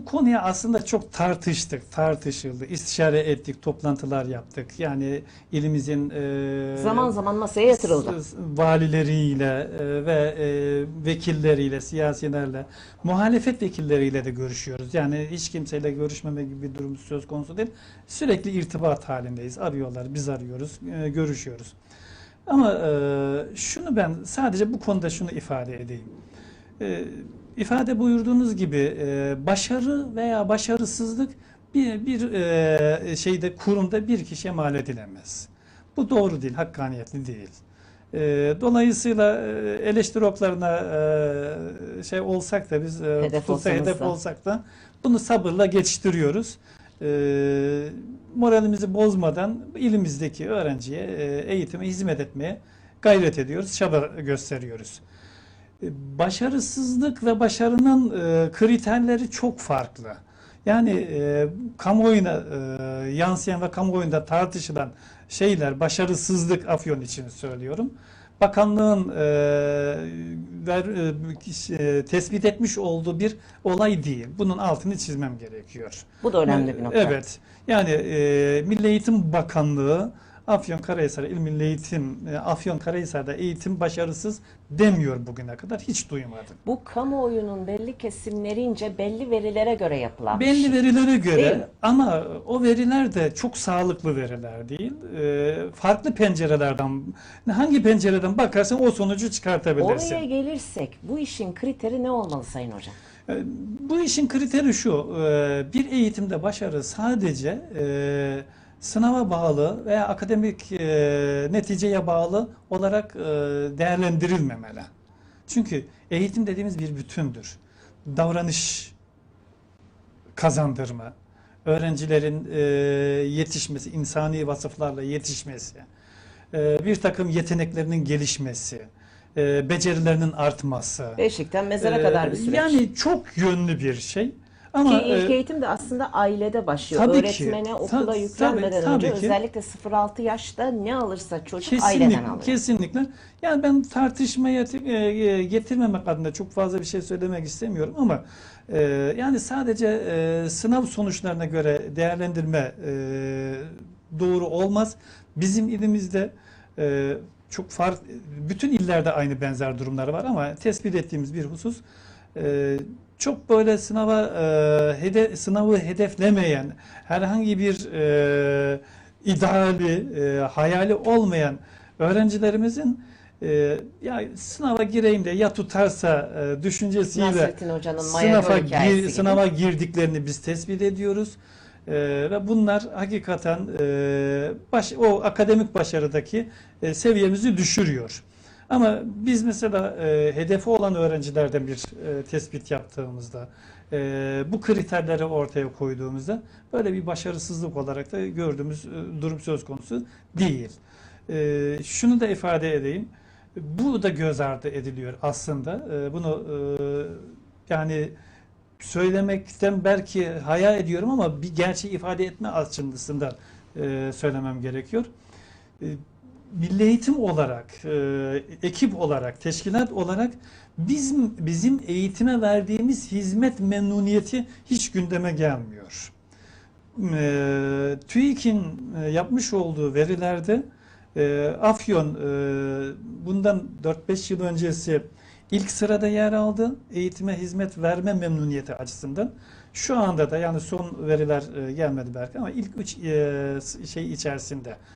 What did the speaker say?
bu konuya aslında çok tartıştık, tartışıldı, istişare ettik, toplantılar yaptık. Yani ilimizin e, Zaman zaman masaya yatırıldı. valileriyle e, ve e, vekilleriyle, siyasilerle, muhalefet vekilleriyle de görüşüyoruz. Yani hiç kimseyle görüşmeme gibi bir durum söz konusu değil. Sürekli irtibat halindeyiz. Arıyorlar, biz arıyoruz, e, görüşüyoruz. Ama e, şunu ben sadece bu konuda şunu ifade edeyim. E, ifade buyurduğunuz gibi e, başarı veya başarısızlık bir, bir e, şeyde kurumda bir kişiye mal edilemez. Bu doğru değil, hakkaniyetli değil. E, dolayısıyla eleştiri oklarına e, şey olsak da biz e, Hedef tutulsa hedef da. olsak da bunu sabırla geçiştiriyoruz. E, moralimizi bozmadan ilimizdeki öğrenciye e, eğitime hizmet etmeye gayret ediyoruz, çaba gösteriyoruz. Başarısızlık ve başarının e, kriterleri çok farklı. Yani e, kamuoyuna e, yansıyan ve kamuoyunda tartışılan şeyler, başarısızlık afyon için söylüyorum. Bakanlığın e, ver, e, e, tespit etmiş olduğu bir olay değil. Bunun altını çizmem gerekiyor. Bu da önemli bir nokta. Evet. Yani e, Milli Eğitim Bakanlığı Afyonkarahisar İl Milli Eğitim e, Afyonkarahisar'da eğitim başarısız demiyor bugüne kadar hiç duymadım. Bu kamuoyunun belli kesimlerince belli verilere göre yapılan Belli şey. verilere göre ama o veriler de çok sağlıklı veriler değil. E, farklı pencerelerden hangi pencereden bakarsan o sonucu çıkartabilirsin. Oraya gelirsek bu işin kriteri ne olmalı Sayın Hocam? E, Bu işin kriteri şu, bir eğitimde başarı sadece sınava bağlı veya akademik e, neticeye bağlı olarak e, değerlendirilmemeli. Çünkü eğitim dediğimiz bir bütündür. Davranış kazandırma, öğrencilerin e, yetişmesi, insani vasıflarla yetişmesi, e, bir takım yeteneklerinin gelişmesi, e, becerilerinin artması. Beşikten mezara Ee, kadar bir süreç. Yani çok yönlü bir şey. Ama Ki ilk e, eğitim de aslında ailede başlıyor. Tabii ki. Öğretmene, okula Ta- yüklenmeden tabii, tabii önce ki. özellikle 0-6 yaşta ne alırsa çocuk aileden kesinlikle, alıyor. kesinlikle. Yani ben tartışmaya e, e, getirmemek adına çok fazla bir şey söylemek istemiyorum ama e, yani sadece e, sınav sonuçlarına göre değerlendirme e, doğru olmaz. Bizim ilimizde e, çok fark bütün illerde aynı benzer durumlar var ama tespit ettiğimiz bir husus e, çok böyle sınava e, hede, sınavı hedeflemeyen herhangi bir e, ideali, e, hayali olmayan öğrencilerimizin e, ya sınava gireyim de ya tutarsa e, düşüncesiyle sınava, gir- sınava girdiklerini biz tespit ediyoruz. E, ve bunlar hakikaten e, baş, o akademik başarıdaki e, seviyemizi düşürüyor. Ama biz mesela e, hedefi olan öğrencilerden bir e, tespit yaptığımızda, e, bu kriterleri ortaya koyduğumuzda böyle bir başarısızlık olarak da gördüğümüz e, durum söz konusu değil. E, şunu da ifade edeyim. Bu da göz ardı ediliyor aslında. E, bunu e, yani söylemekten belki haya ediyorum ama bir gerçeği ifade etme açısından e, söylemem gerekiyor. E, Milli eğitim olarak, e, ekip olarak, teşkilat olarak bizim bizim eğitime verdiğimiz hizmet memnuniyeti hiç gündeme gelmiyor. E, TÜİK'in e, yapmış olduğu verilerde e, Afyon e, bundan 4-5 yıl öncesi ilk sırada yer aldı eğitime hizmet verme memnuniyeti açısından. Şu anda da yani son veriler e, gelmedi belki ama ilk üç şey içerisinde